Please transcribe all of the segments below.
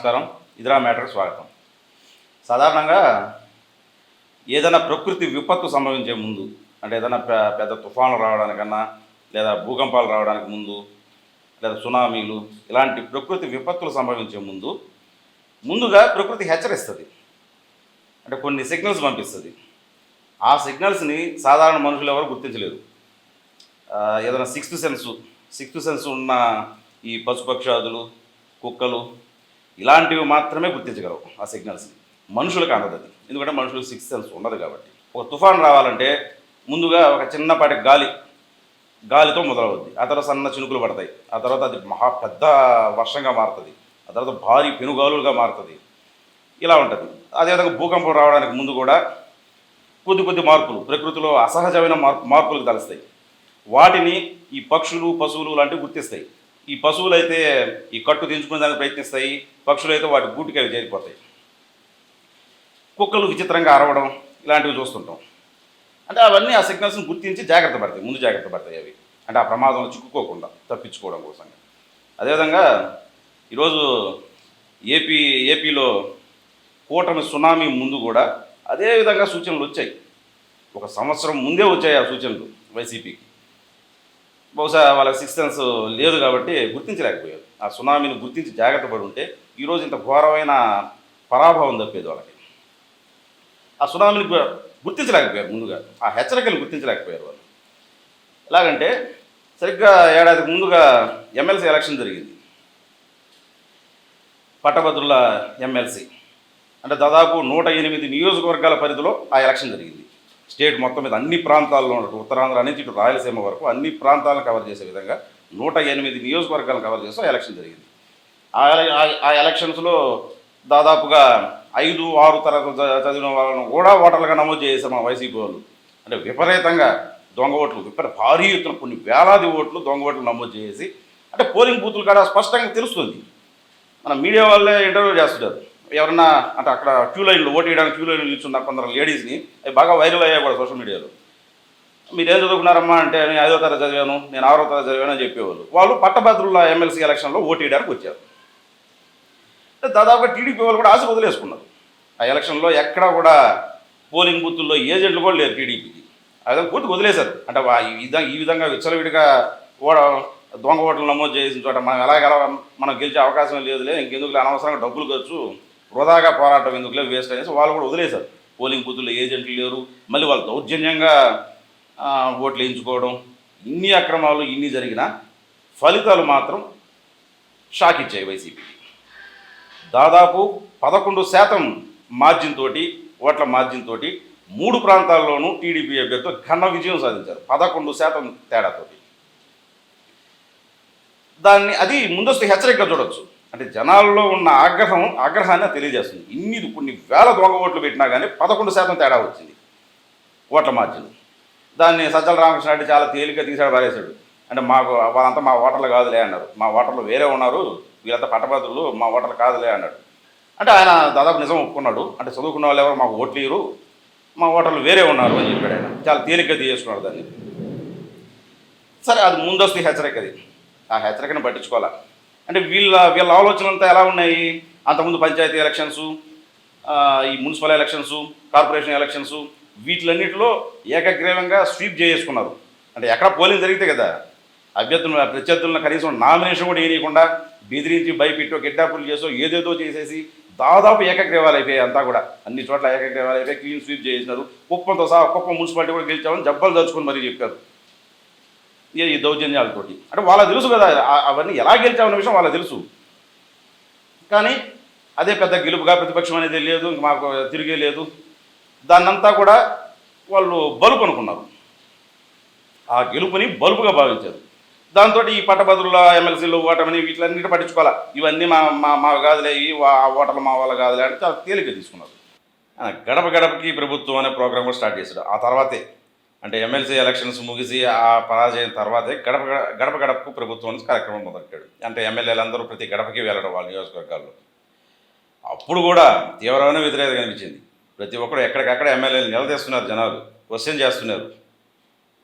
నమస్కారం. ఇదిరా మ్యాటర్కి స్వాగతం. సాధారణంగా ఏదైనా ప్రకృతి విపత్తు సంభవించే ముందు అంటే ఏదైనా పెద్ద తుఫాను రావడానికన్నా లేదా భూకంపాలు రావడానికి ముందు లేదా సునామీలు ఇలాంటి ప్రకృతి విపత్తులు సంభవించే ముందు ముందుగా ప్రకృతి హెచ్చరిస్తుంది. అంటే కొన్ని సిగ్నల్స్ పంపిస్తుంది. ఆ సిగ్నల్స్ని సాధారణ మనుషులు ఎవరు గుర్తించలేరు. ఏదైనా సిక్స్త్ సెన్స్ సిక్స్త్ సెన్స్ ఉన్న ఈ పశుపక్షాదులు కుక్కలు ఇలాంటివి మాత్రమే గుర్తించగలవు ఆ సిగ్నల్స్ని మనుషులకు అందదు అది. ఎందుకంటే మనుషులకు సిక్స్ సెన్స్ ఉండదు కాబట్టి. ఒక తుఫాన్ రావాలంటే ముందుగా ఒక చిన్నపాటి గాలి గాలితో మొదలవుద్ది. ఆ తర్వాత సన్న చినుకులు పడతాయి. ఆ తర్వాత అది మహా పెద్ద వర్షంగా మారుతుంది. ఆ తర్వాత భారీ పెనుగాలులుగా మారుతుంది. ఇలా ఉంటుంది. అదేవిధంగా భూకంపం రావడానికి ముందు కూడా కొద్ది కొద్ది మార్పులు ప్రకృతిలో అసహజమైన మార్పు మార్పులకు తలుస్తాయి. వాటిని ఈ పక్షులు పశువులు లాంటివి గుర్తిస్తాయి. ఈ పశువులు అయితే ఈ కట్టు దించుకునే దానికి ప్రయత్నిస్తాయి. పక్షులు అయితే వాటి గూటికి అవి చేరిపోతాయి. కుక్కలు విచిత్రంగా అరవడం ఇలాంటివి చూస్తుంటాం. అంటే అవన్నీ ఆ సిగ్నల్స్ని గుర్తించి జాగ్రత్త పడతాయి ముందు జాగ్రత్త పడతాయి అవి. అంటే ఆ ప్రమాదంలో చిక్కుకోకుండా తప్పించుకోవడం కోసం అదేవిధంగా ఈరోజు ఏపీ ఏపీలో కూటమి సునామీ ముందు కూడా అదేవిధంగా సూచనలు వచ్చాయి. ఒక సంవత్సరం ముందే వచ్చాయి ఆ సూచనలు వైసీపీకి. బహుశా వాళ్ళకి సిక్స్ సెన్స్ లేదు కాబట్టి గుర్తించలేకపోయారు. ఆ సునామీని గుర్తించి జాగ్రత్త పడి ఉంటే ఈరోజు ఇంత ఘోరమైన పరాభవం తప్పేది వాళ్ళకి. ఆ సునామీని గుర్తించలేకపోయారు ముందుగా. ఆ హెచ్చరికలు గుర్తించలేకపోయారు వాళ్ళు. ఎలాగంటే సరిగ్గా ఏడాదికి ముందుగా ఎమ్మెల్సీ ఎలక్షన్ జరిగింది. పట్టభద్రుల ఎమ్మెల్సీ. అంటే దాదాపు నూట ఎనిమిది నియోజకవర్గాల పరిధిలో ఆ ఎలక్షన్ జరిగింది. స్టేట్ మొత్తం మీద అన్ని ప్రాంతాల్లో ఉన్నట్టు ఉత్తరాంధ్ర నుంచి ఇటు రాయలసీమ వరకు అన్ని ప్రాంతాలను కవర్ చేసే విధంగా నూట ఎనిమిది నియోజకవర్గాలను కవర్ చేస్తూ ఎలక్షన్ జరిగింది. ఆ ఆ- ఎలక్షన్స్లో దాదాపుగా ఐదు ఆరు తరగతి చదివిన వాళ్ళను కూడా ఓటర్లుగా నమోదు చేసాము మా వైసీపీ వాళ్ళు. అంటే విపరీతంగా దొంగ ఓట్లు విపరీత భారీ ఎత్తున కొన్ని వేలాది ఓట్లు దొంగ ఓట్లు నమోదు చేసి అంటే పోలింగ్ బూతులు కాడ స్పష్టంగా తెలుస్తుంది. మన మీడియా వాళ్ళే ఇంటర్వ్యూ చేస్తుంటారు. ఎవరన్నా అంటే అక్కడ క్యూ లైన్లో ఓటు వేయడానికి క్యూ లైన్లో నిల్చున్న కొందరు లేడీస్ని అవి బాగా వైరల్ అయ్యాయి కూడా సోషల్ మీడియాలో. మీరు ఏం చదువుకున్నారమ్మా అంటే నేను ఐదో తరగతి చదివాను నేను ఆరో తరగతి చదివాను అని చెప్పేవాళ్ళు. వాళ్ళు పట్టభద్రుల ఎమ్మెల్సీ ఎలక్షన్లో ఓటు వేయడానికి వచ్చారు. దాదాపుగా టీడీపీ వాళ్ళు కూడా ఆశ వదిలేసుకున్నారు. ఆ ఎలక్షన్లో ఎక్కడా కూడా పోలింగ్ బూత్ల్లో ఏజెంట్లు కూడా లేరు టీడీపీకి. అదే పూర్తి వదిలేశారు. అంటే ఈ విధంగా ఈ విధంగా విచ్చలవిడిగా ఓడ దొంగ ఓట్లు నమోదు చేసిన చోట మనం ఎలాగెలా మనం గెలిచే అవకాశం లేదులే ఇంకెందుకు అనవసరంగా డబ్బులు ఖర్చు. వృధాగా పోరాటం ఎందుకులే వేస్ట్ అనేసి వాళ్ళు కూడా వదిలేశారు. పోలింగ్ బూతుల్లో ఏజెంట్లు లేరు. మళ్ళీ వాళ్ళు దౌర్జన్యంగా ఓట్లు వేయించుకోవడం ఇన్ని అక్రమాలు ఇన్ని జరిగినా ఫలితాలు మాత్రం షాక్ ఇచ్చాయి వైసీపీ. దాదాపు పదకొండు శాతం మార్జిన్ తోటి ఓట్ల మార్జిన్ తోటి మూడు ప్రాంతాల్లోనూ టీడీపీ అభ్యర్థులు ఘన విజయం సాధించారు. పదకొండు శాతం తేడాతోటి. దాన్ని అది ముందస్తు హెచ్చరిక చూడొచ్చు. అంటే జనాల్లో ఉన్న ఆగ్రహం ఆగ్రహాన్ని తెలియజేస్తుంది. ఇన్ని కొన్ని వేల దొంగ ఓట్లు పెట్టినా కానీ పదకొండు శాతం తేడా వచ్చింది ఓట్ల మార్జిన్. దాన్ని సజ్జల రామకృష్ణ రెడ్డి చాలా తేలిక తీశాడు పారేశాడు. అంటే మాకు వాళ్ళంతా మా ఓటర్లు కాదులే అన్నారు. మా ఓటర్లు వేరే ఉన్నారు వీళ్ళంతా పట్టభద్రులు మా ఓటర్లు కాదులే అన్నాడు. అంటే ఆయన దాదాపు నిజం ఒప్పుకున్నాడు. అంటే చదువుకున్న వాళ్ళు ఎవరు మాకు ఓట్లు మా ఓటర్లు వేరే ఉన్నారు అని చెప్పాడు ఆయన. చాలా తేలిగ్గా తీసుకున్నాడు దాన్ని. సరే అది ముందస్తు హెచ్చరిక అది. ఆ హెచ్చరికను పట్టించుకోవాలా? అంటే వీళ్ళ వీళ్ళ ఆలోచనలంతా ఎలా ఉన్నాయి? అంతకుముందు పంచాయతీ ఎలక్షన్స్ ఈ మున్సిపల్ ఎలక్షన్స్ కార్పొరేషన్ ఎలక్షన్స్ వీటిలన్నిటిలో ఏకగ్రీవంగా స్వీప్ చేసుకున్నారు అంటే ఎక్కడ పోలింగ్ జరిగితే కదా అభ్యర్థులు ప్రత్యర్థులను కనీసం నామినేషన్ కూడా వేయకుండా బెదిరించి భయపెట్టో కిడ్నాపులు చేసో ఏదేదో చేసేసి దాదాపు ఏకగ్రీవాలు అయిపోయాయి అంతా కూడా. అన్ని చోట్ల ఏకగ్రీవాలు అయిపోయి క్లీన్ స్వీప్ చేసినారు కుప్పంతో సహా కుప్పం మున్సిపాలిటీ కూడా గెలిచామని జబ్బలు దలుచుకొని మరీ చెప్పారు. ఈ దౌర్జన్యాలతోటి. అంటే వాళ్ళకి తెలుసు కదా అవన్నీ ఎలా గెలిచామన్న విషయం వాళ్ళకి తెలుసు. కానీ అదే పెద్ద గెలుపుగా ప్రతిపక్షం అనేది లేదు ఇంక మాకు తిరిగే లేదు. దాన్నంతా కూడా వాళ్ళు బలుపు అనుకున్నారు. ఆ గెలుపుని బలుపుగా భావించారు. దాంతో ఈ పట్టభద్రుల ఎమ్మెల్సీలు ఓటమని వీటిలన్నిటి పట్టించుకోవాలి? ఇవన్నీ మా మా మా కాదులే ఆ ఓటర్లు మా వాళ్ళ కాదులే అంటే చాలా తేలిక తీసుకున్నారు. గడప గడపకి ప్రభుత్వం అనే ప్రోగ్రామ్ కూడా స్టార్ట్ చేశాడు ఆ తర్వాతే అంటే ఎమ్మెల్సీ ఎలక్షన్స్ ముగిసి ఆ పరాజయం తర్వాతే గడప గడప గడపకు ప్రభుత్వం నుంచి కార్యక్రమం మొదలెట్టాడు అంటే ఎమ్మెల్యేలందరూ ప్రతి గడపకి వెళ్ళడం వాళ్ళ నియోజకవర్గాల్లో. అప్పుడు కూడా తీవ్రమైన వ్యతిరేకత కనిపించింది. ప్రతి ఒక్కరు ఎక్కడికక్కడ ఎమ్మెల్యేలు నిలదీస్తున్నారు జనాలు క్వశ్చన్ చేస్తున్నారు.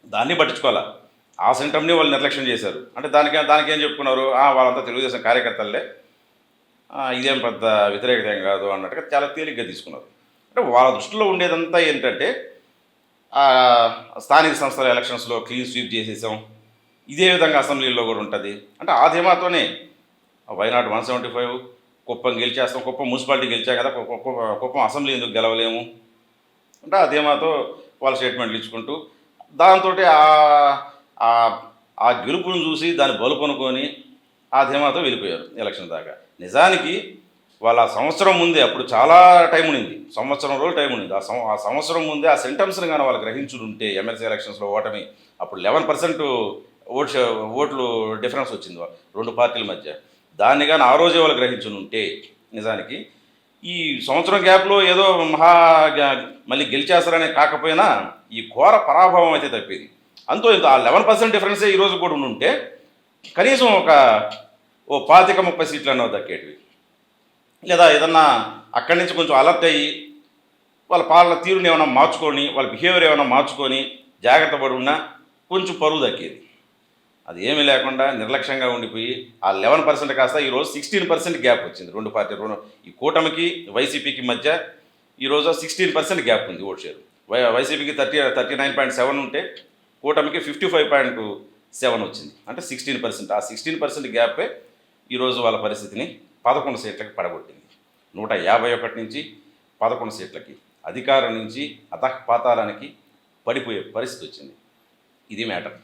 దాన్ని పట్టించుకోవాలా? ఆ సెంటర్ని వాళ్ళు నిర్లక్ష్యం చేశారు. అంటే దానికి దానికి ఏం చెప్పుకున్నారు? వాళ్ళంతా తెలుగుదేశం కార్యకర్తలే. ఇదేం పెద్ద వ్యతిరేకత ఏం కాదు అన్నట్టుగా చాలా తేలిగ్గా తీసుకున్నారు. అంటే వాళ్ళ దృష్టిలో ఉండేదంతా ఏంటంటే స్థానిక సంస్థల ఎలక్షన్స్లో క్లీన్ స్వీప్ చేసేసాం. ఇదే విధంగా అసెంబ్లీలో కూడా ఉంటుంది. అంటే ఆ ధీమాతోనే why not one seventy five Kuppam గెలిచేస్తాం. Kuppam municipality గెలిచా కదా కుప్ప- కుప్పం అసెంబ్లీ ఎందుకు గెలవలేము? అంటే ఆ ధీమాతో వాళ్ళ స్టేట్మెంట్లు ఇచ్చుకుంటూ దాంతో ఆ గెలుపును చూసి దాన్ని బలుపనుకొని ఆ ధీమాతో వెళ్ళిపోయారు ఎలక్షన్ దాకా. నిజానికి వాళ్ళ సంవత్సరం ముందే అప్పుడు చాలా టైం ఉంది సంవత్సరం రోజులు టైం ఉంది ఆ సం ఆ సంవత్సరం ముందే ఆ సెంటమ్స్ని కానీ వాళ్ళు గ్రహించుంటే ఎమ్మెల్సీ ఎలక్షన్స్లో ఓటమి అప్పుడు లెవెన్ పర్సెంట్ ఓట్ ఓట్లు డిఫరెన్స్ వచ్చింది రెండు పార్టీల మధ్య. దాన్ని కానీ ఆ రోజే వాళ్ళు గ్రహించునుంటే నిజానికి ఈ సంవత్సరం గ్యాప్లో ఏదో మహా గ్యా- మళ్ళీ గెలిచేస్తారనే కాకపోయినా ఈ ఘోర పరాభవం అయితే తప్పేది. అంతో ఇంత ఆ లెవెన్ పర్సెంట్ డిఫరెన్సే ఈరోజు కూడా ఉంటే కనీసం ఒక ఓ పాతిక ముప్పై సీట్లు అన్నవి దక్కేటివి. లేదా ఏదన్నా అక్కడి నుంచి కొంచెం అలర్ట్ అయ్యి వాళ్ళ పాలన తీరుని ఏమైనా మార్చుకొని వాళ్ళ బిహేవియర్ ఏమైనా మార్చుకొని జాగ్రత్త పడి ఉన్నా కొంచెం పరువు దక్కేది అది ఏమీ లేకుండా నిర్లక్ష్యంగా ఉండిపోయి ఆ లెవెన్ పర్సెంట్ కాస్త ఈరోజు సిక్స్టీన్ పర్సెంట్ గ్యాప్ వచ్చింది. రెండు పార్టీ రెండు ఈ కూటమికి వైసీపీకి మధ్య ఈరోజు సిక్స్టీన్ పర్సెంట్ గ్యాప్ ఉంది ఓట్ షేర్. వై వైసీపీకి thirty thirty nine point seven ఉంటే కూటమికి ఫిఫ్టీ ఫైవ్ పాయింట్ సెవెన్ వచ్చింది. అంటే సిక్స్టీన్ పర్సెంట్ ఆ సిక్స్టీన్ పర్సెంట్ గ్యాపే ఈరోజు వాళ్ళ పరిస్థితిని పదకొండు సీట్లకు పడగొట్టింది. నూట యాభై ఒకటి నుంచి పదకొండు సీట్లకి అధికారం నుంచి అతఃపాతాలానికి పడిపోయే పరిస్థితి వచ్చింది. ఇది మ్యాటర్.